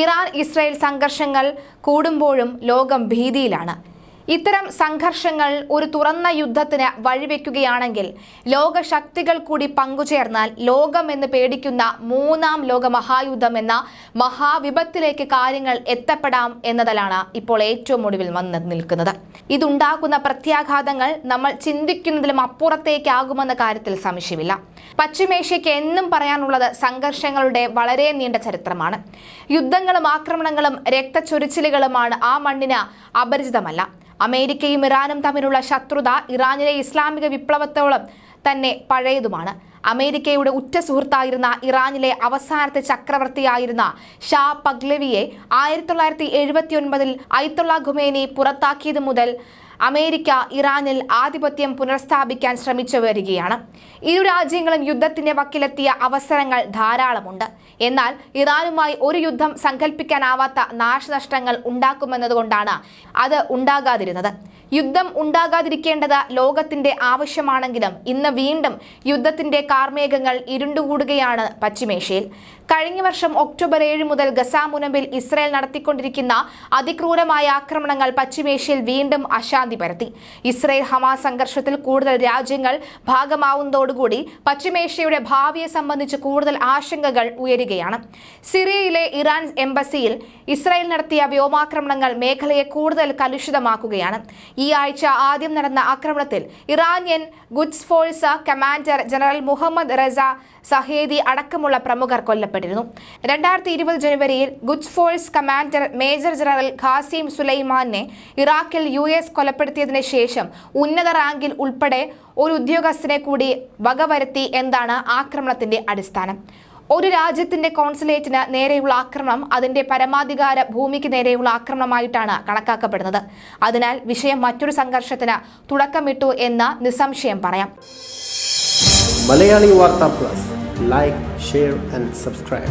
Iran Israel സംഘർഷങ്ങൾ കൂടുമ്പോഴും ലോകം ഭീതിയിലാണ്. ഇത്തരം സംഘർഷങ്ങൾ ഒരു തുറന്ന യുദ്ധത്തിന് വഴിവെക്കുകയാണെങ്കിൽ ലോകശക്തികൾ കൂടി പങ്കുചേർന്നാൽ ലോകമെന്ന് പേടിക്കുന്ന മൂന്നാം ലോക മഹായുദ്ധം എന്ന മഹാവിപത്തിലേക്ക് കാര്യങ്ങൾ എത്തപ്പെടാം എന്നതിലാണ് ഇപ്പോൾ ഏറ്റവും ഒടുവിൽ വന്ന് നിൽക്കുന്നത്. ഇതുണ്ടാക്കുന്ന പ്രത്യാഘാതങ്ങൾ നമ്മൾ ചിന്തിക്കുന്നതിലും അപ്പുറത്തേക്കാകുമെന്ന കാര്യത്തിൽ സംശയമില്ല. പശ്ചിമേഷ്യയ്ക്ക് എന്നും പറയാനുള്ളത് സംഘർഷങ്ങളുടെ വളരെ നീണ്ട ചരിത്രമാണ്. യുദ്ധങ്ങളും ആക്രമണങ്ങളും രക്തച്ചൊരിച്ചിലുകളുമാണ് ആ മണ്ണിന് അപരിചിതമല്ല. അമേരിക്കയും ഇറാനും തമ്മിലുള്ള ശത്രുത ഇറാനിലെ ഇസ്ലാമിക വിപ്ലവത്തോളം തന്നെ പഴയതുമാണ്. അമേരിക്കയുടെ ഉറ്റ സുഹൃത്തായിരുന്ന ഇറാനിലെ അവസാനത്തെ ചക്രവർത്തിയായിരുന്ന ഷാ പഗ്ലവിയെ ആയിരത്തി തൊള്ളായിരത്തി എഴുപത്തി ഒൻപതിൽ അയത്തുള്ള ഖുമേനി പുറത്താക്കിയത് മുതൽ അമേരിക്ക ഇറാനിൽ ആധിപത്യം പുനഃസ്ഥാപിക്കാൻ ശ്രമിച്ചു വരികയാണ്. ഇരു രാജ്യങ്ങളും യുദ്ധത്തിന്റെ വക്കിലെത്തിയ അവസരങ്ങൾ ധാരാളമുണ്ട്. എന്നാൽ ഇറാനുമായി ഒരു യുദ്ധം സങ്കല്പിക്കാനാവാത്ത നാശനഷ്ടങ്ങൾ ഉണ്ടാക്കുമെന്നതുകൊണ്ടാണ് അത് ഉണ്ടാകാതിരുന്നത്. യുദ്ധം ഉണ്ടാകാതിരിക്കേണ്ടത് ലോകത്തിന്റെ ആവശ്യമാണെങ്കിലും ഇന്ന് വീണ്ടും യുദ്ധത്തിന്റെ കാർമേഘങ്ങൾ ഇരുണ്ടുകൂടുകയാണ് പശ്ചിമേഷ്യയിൽ. കഴിഞ്ഞ വർഷം ഒക്ടോബർ ഏഴ് മുതൽ ഗസ മുനമ്പിൽ ഇസ്രായേൽ നടത്തിക്കൊണ്ടിരിക്കുന്ന അതിക്രൂരമായ ആക്രമണങ്ങൾ പശ്ചിമേഷ്യയിൽ വീണ്ടും അശാന്തി പരത്തി. ഇസ്രായേൽ ഹമാ സംഘർഷത്തിൽ കൂടുതൽ രാജ്യങ്ങൾ ഭാഗമാവുന്നതോടുകൂടി പശ്ചിമേഷ്യയുടെ ഭാവിയെ സംബന്ധിച്ച് കൂടുതൽ ആശങ്കകൾ ഉയരുകയാണ്. സിറിയയിലെ ഇറാൻ എംബസിയിൽ ഇസ്രായേൽ നടത്തിയ വ്യോമാക്രമണങ്ങൾ മേഖലയെ കൂടുതൽ കലുഷിതമാക്കുകയാണ്. ഈ ആഴ്ച ആദ്യം നടന്ന ആക്രമണത്തിൽ Iranian Quds force commander general Mohammad Reza Zahedi അടക്കമുള്ള പ്രമുഖർ കൊല്ലപ്പെട്ടിരുന്നു. രണ്ടായിരത്തി ഇരുപത് ജനുവരിയിൽ Quds force commander major general Qasem സുലൈമാനെ ഇറാഖിൽ യു എസ് കൊലപ്പെടുത്തിയതിനു ശേഷം ഉന്നത റാങ്കിൽ ഉൾപ്പെടെ ഒരു ഉദ്യോഗസ്ഥനെ കൂടി വകവരുത്തി എന്താണ് ആക്രമണത്തിന്റെ അടിസ്ഥാനം. ഒരു രാജ്യത്തിന്റെ കോൺസുലേറ്റിന് നേരെയുള്ള ആക്രമണം അതിന്റെ പരമാധികാര ഭൂമിക്ക് നേരെയുള്ള ആക്രമണമായിട്ടാണ് കണക്കാക്കപ്പെടുന്നത്. അതിനാൽ വിഷയം മറ്റൊരു സംഘർഷത്തിന് തുടക്കമിട്ടു എന്ന് നിസ്സംശയം പറയാം. Malayali Vartha plus. Like share and subscribe